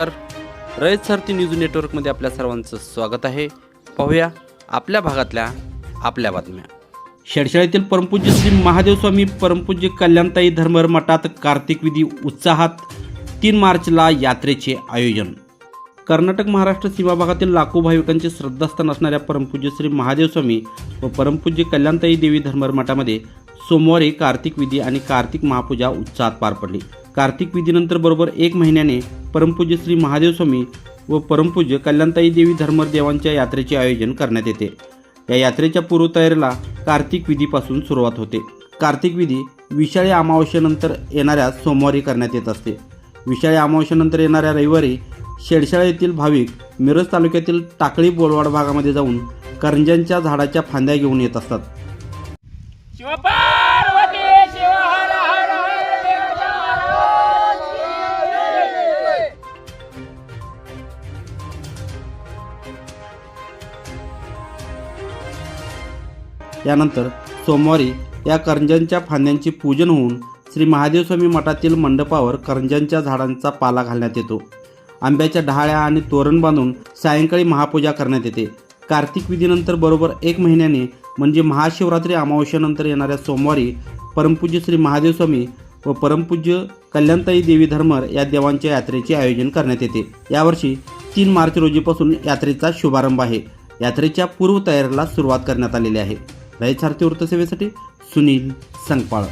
तर रयत सारथी न्यूज नेटवर्कमध्ये आपल्या सर्वांचं स्वागत आहे. पाहूया आपल्या भागातल्या आपल्या बातम्या. शेडशाळेतील परमपूज्य श्री महादेव स्वामी परमपूज्य कल्याणताई धर्मर मठात कार्तिक विधी उत्साहात तीन मार्चला यात्रेचे आयोजन. कर्नाटक महाराष्ट्र सीमा भागातील लाखो भाविकांचे श्रद्धास्थान असणाऱ्या परमपूज्य श्री महादेव स्वामी व परमपूज्य कल्याणताई देवी धर्मर मठामध्ये सोमवारी कार्तिक विधी आणि कार्तिक महापूजा उत्साहात पार पडली. कार्तिक विधीनंतर बरोबर एक महिन्याने परमपूज्य श्री महादेव स्वामी व परमपूज्य कल्याणताई देवी धर्मर देवांच्या यात्रेचे आयोजन करण्यात येते. या यात्रेच्या पूर्वतयारीला कार्तिक विधीपासून सुरुवात होते. कार्तिक विधी विशाळी अमावस्येनंतर येणाऱ्या सोमवारी करण्यात येत असते. विशाळी अमावस्येनंतर येणाऱ्या रविवारी शेडशाळा येथील भाविक मिरज तालुक्यातील टाकळी बोलवाड भागामध्ये जाऊन करंज्यांच्या झाडाच्या फांद्या घेऊन येत असतात. शिवपार्वती शिव हर हर यानंतर सोमवारी या करंजांच्या फांद्यांची पूजन होऊन श्री महादेव स्वामी मठातील मंडपावर करंजांच्या झाडांचा पाला घालण्यात येतो. आंब्याच्या ढाळ्या आणि तोरण बांधून सायंकाळी महापूजा करण्यात येते. कार्तिक विधीनंतर बरोबर एक महिन्याने म्हणजे महाशिवरात्री अमावस्येनंतर येणाऱ्या सोमवारी परमपूज्य श्री महादेव स्वामी व परमपूज्य कल्याणताई देवी धर्मर या देवांच्या यात्रेचे आयोजन करण्यात येते. यावर्षी तीन मार्च रोजीपासून यात्रेचा शुभारंभ आहे. यात्रेच्या पूर्वतयारीला सुरुवात करण्यात आलेली आहे. रयसारथी वृत्तसेवेसाठी सुनील संगपाळ.